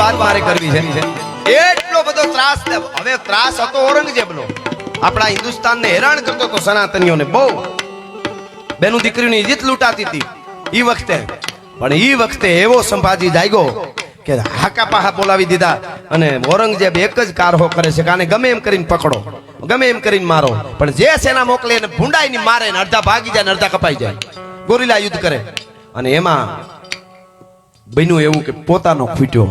વાત મારે કરવી છે. એટલો બધો ત્રાસ હવે ત્રાસ હતો ઔરંગઝેબનો. આપણા હિન્દુસ્તાનને હેરાન કરતો હતો સનાતનીઓને બહુ. બેનું દીકરીની ઇજ્જત લૂંટાતી હતી એ વખતે. પણ એ વખતે એવો સંભાજી જાગ્યો કે હાકા પાહા બોલાવી દીધા અને ઔરંગઝેબ એક જ કારહો કરે છે કે ગમે એમ કરીને પકડો, ગમે એમ કરીને મારો. પણ જે સેના મોકલે એને ભૂંડાઈ ની મારે અડધા ભાગી જાય અડધા કપાઈ જાય. ગોરીલા યુદ્ધ કરે. અને એમાં બન્યું એવું કે પોતાનો ખૂટ્યો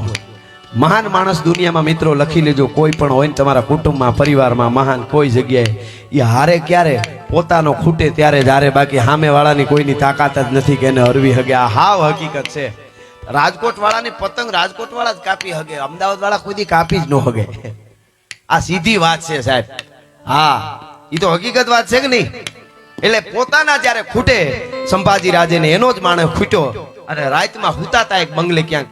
મહાન માણસ દુનિયામાં મિત્રો લખી લેજો, કોઈ પણ હોય ને તમારા કુટુંબમાં, પરિવારમાં મહાન કોઈ જગ્યાએ, એ હારે ક્યારે પોતાનો ખૂટે ત્યારે જ હારે બાકી સામેવાળાની કોઈની તાકાત જ નથી કે એને હરવી હગે. આ હાવ હકીકત છે. રાજકોટ વાળાની પતંગ રાજકોટ વાળા જ કાપી હગે અમદાવાદ વાળા કોઈ કાપી જ ન હગે. આ સીધી વાત છે સાહેબ. હા એ તો હકીકત વાત છે કે નહીં? એટલે પોતાના જ્યારે ખૂટે, સંભાજી રાજે ને એનો જ માણસ ખૂટ્યો અને રાતમાં હુતાતા એક બંગલે ક્યાંક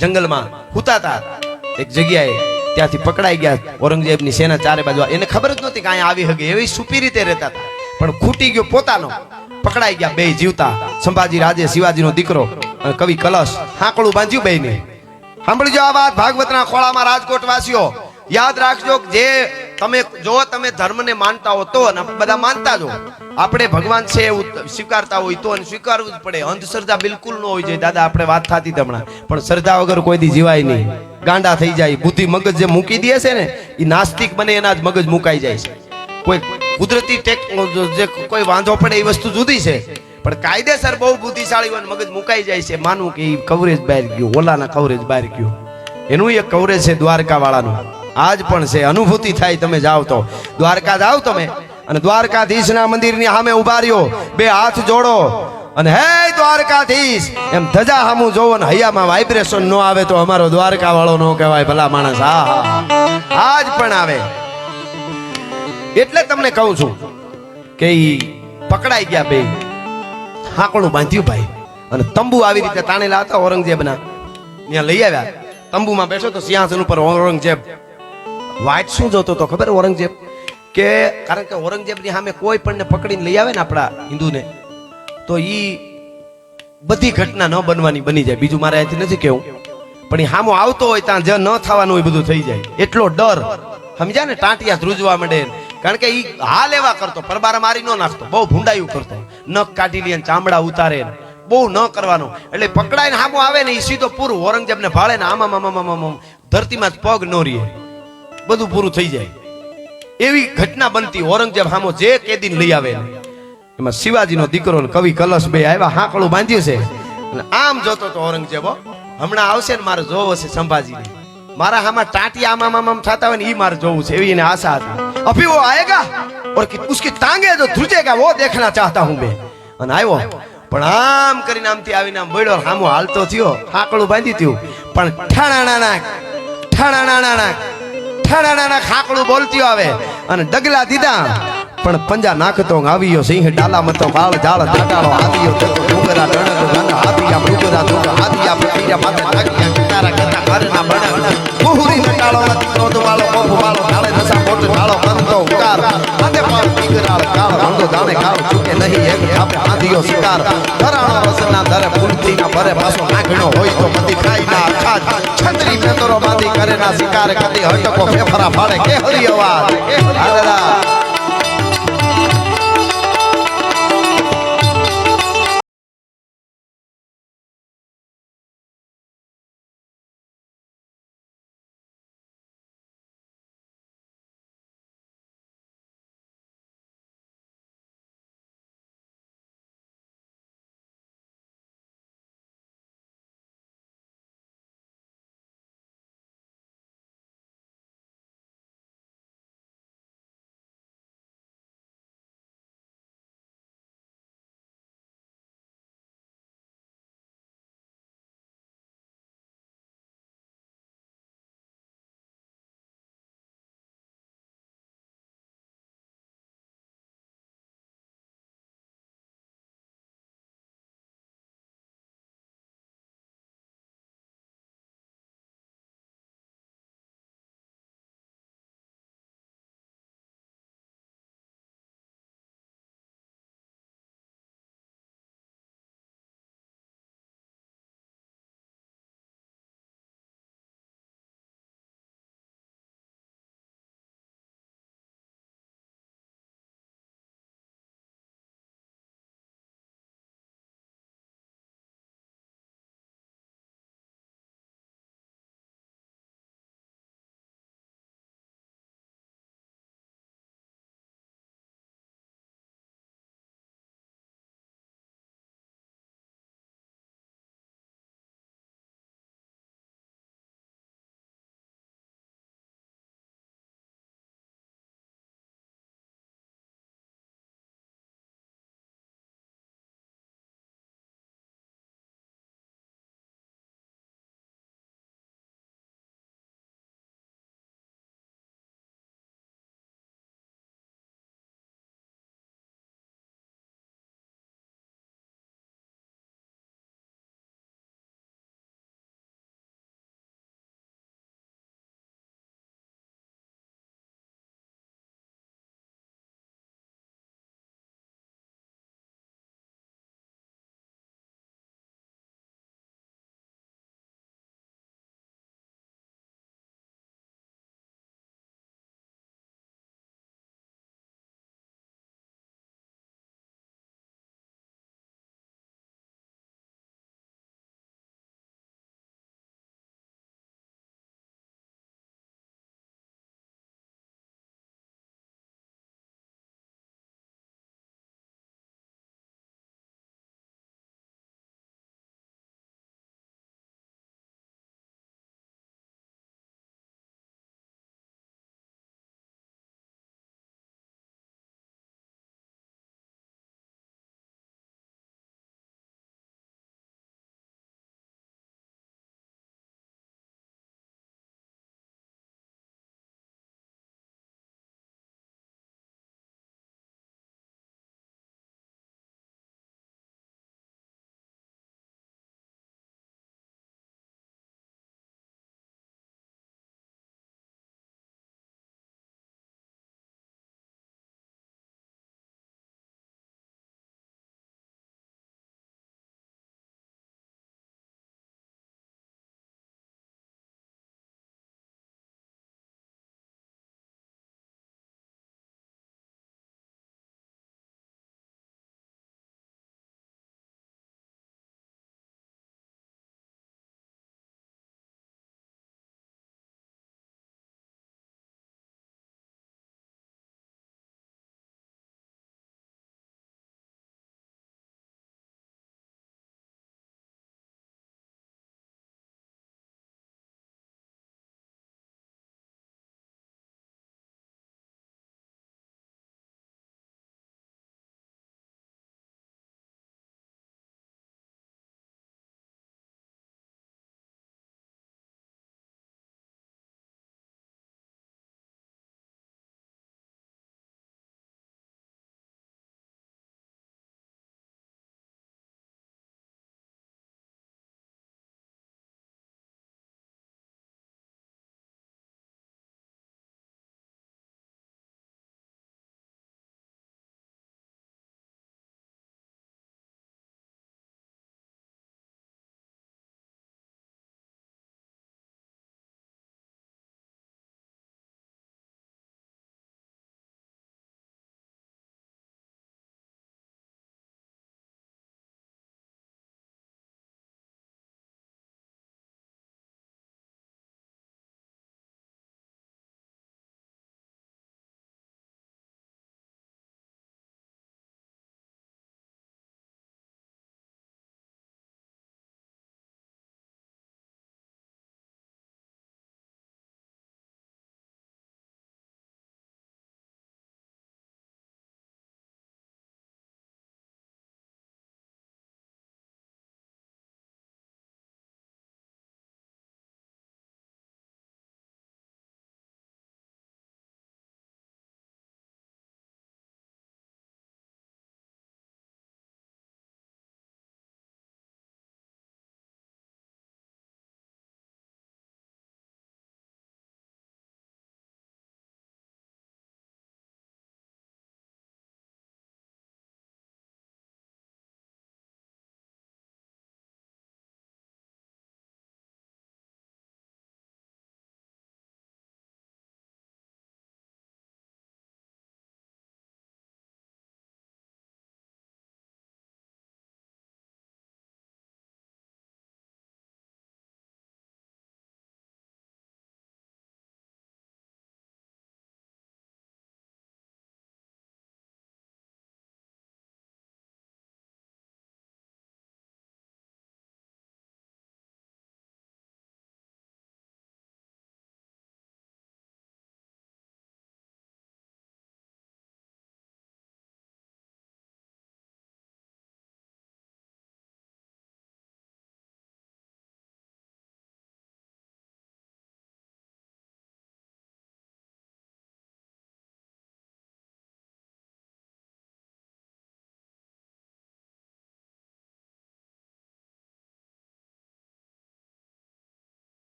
જંગલમાં હુતાતા. એક જગ્યાએ ત્યાંથી પકડાઈ ગયા ઔરંગઝેબની સેના ચારે બાજુ એને ખબર જ નહોતી કે અહીંયા આવી હગે. એવી સુપી રીતે રહેતા હતા. પણ ખૂટી ગયો પોતાનો. પકડાઈ ગયા બે જીવતા. સંભાજી રાજે શિવાજીનો દીકરો કવિ કલશ હાંકળું બાંધ્યું બેને સાંભળજો આ વાત ભાગવતના ખોળામાં રાજકોટ વાસીઓ યાદ રાખજો જે તમે જો તમે ધર્મને માનતા હો તો અને બધા માનતા જો આપણે ભગવાન છે એવું સ્વીકારતા હોય તો અને સ્વીકારવું જ પડે. અંધશ્રદ્ધા બિલકુલ ન હોય જોઈએ દાદા, આપણે વાત થતી હમણાં. પણ શ્રદ્ધા વગર કોઈ દી જીવાય નહીં. ગાંડા થઈ જાય. બુદ્ધિ મગજ જે મૂકી દે છે ને એ નાસ્તિક બને એના જ મગજ મુકાઈ જાય છે. કોઈ કુદરતી ટેક, જે કોઈ વાંધો પડે એ વસ્તુ જુદી છે. પણ કાયદેસર બહુ બુદ્ધિશાળી હોય મગજ મુકાઈ જાય છે. માનવું કે એ કવરેજ બહાર ગયું. ઓલાના કવરેજ બહાર ગયું. એનું એક કવરેજ છે દ્વારકા વાળાનું આજ પણ છે. અનુભૂતિ થાય તમે જાઓ તો. દ્વારકા જાઓ તમે. અને દ્વારકાધીશના મંદિરની સામે ઊભા રહ્યો. બે હાથ જોડો. અને હે દ્વારકાધીશ, એમ ધજા સામું જોવો ને હૈયામાં વાઇબ્રેશન ન આવે તો અમારો દ્વારકા વાળો નો કહેવાય ભલા માણસ. હા આજ પણ આવે. એટલે તમને કહું છું કે પકડાઈ ગયા બે. હાંકણું બાંધ્યું ભાઈ. અને તંબુ આવી રીતે તાણેલા હતા ઔરંગઝેબના. ત્યાં લઈ આવ્યા. તંબુમાં બેસો તો સિંહાસન ઉપર ઔરંગઝેબ વાઇટ શું જોતો તો ખબર ઔરંગઝેબ? કે કારણ કે ઔરંગઝેબની સામે કોઈ પણ પકડીને લઈ આવે ને આપણા હિન્દુને, તો એ બધી ઘટના ન બનવાની બની જાય. બીજું મારે અહીંથી નથી કેવું પણ એ હામો આવતો હોય ત્યાં જ ન થવાનું હોય બધું થઈ જાય. એટલો ડર. સમજ્યા ને? ટાંટિયા ધ્રુજવા માંડે કારણ કે એ હાલ એવા કરતો. પરબારા મારી ન નાખતો. બહુ ભૂંડાયું કરતો. નખ કાઢી લે ચામડા ઉતારે બહુ ન કરવાનું. એટલે પકડાઈને હામો આવે ને એ સીધો પૂરું ઔરંગઝેબ ને ભાળે ને આમાં આમાં આમાં ધરતીમાં જ પગ ન રીએ બધું પૂરું થઈ જાય. એવી ઘટના બનતી ઔરંગઝેબ હામો જે કેદીને લઈ આવે. એમાં શિવાજીનો દીકરો કવિ કલશ બે આવ્યા, હાંકડું બાંધ્યું છે. અને આમ જોતો તો ઔરંગઝેબ હમણાં આવશે ને મારે જોવો છે સંભાજી મારા હામાં ટાંટી આમામ આમામ આમ થતા હોય ને એ મારે જોવું છે. એવી એને આશા હતી. અભી વો આયેગા? ઓર ઉસકી તાંગે જો ધ્રુજેગા, વો દેખના ચાહતા હું બે અને આવ્યો. પણ આમ કરીને આમથી આવીને આમ બળ્યો હામો હાલતો થયો, હાકડું બાંધી થયું પણ ઠાણા નાણા ઠાણા નાણા ઠાણાણાના ખાકડું બોલતી આવે અને ડગલા દીધા. પણ પંજા નાખતો આવ્યો સિંહ, ડાલા મતો બાળ જાળ દાટાળો આવ્યો જતો ડુંગરા ડણક રંગ આવ્યા મૃગરા દુંગ આવ્યા પ્રતિયા માથે લાગ્યા કટારા કટા ઘરના બણે મુહુરી નટાળો દીકરો દુવાળો કોપ વાળો ડાળે નસા મોટ ડાળો કંતો ઉકાર આદે પાર દીકરાળ કાળ રંગો દાણે કાળ ચૂકે નહીં, એક થાપે આદિયો શિકાર. ધરાણો રસના ધરે ફૂલથી ના ભરે પાછો નાખણો હોય તો બધી ખાઈ ના અખાજ છત્રી મેંદરો બાંધી કરે ના શિકાર કદી હટકો ફેફરા ફાડે કે હરી અવાજ દાદા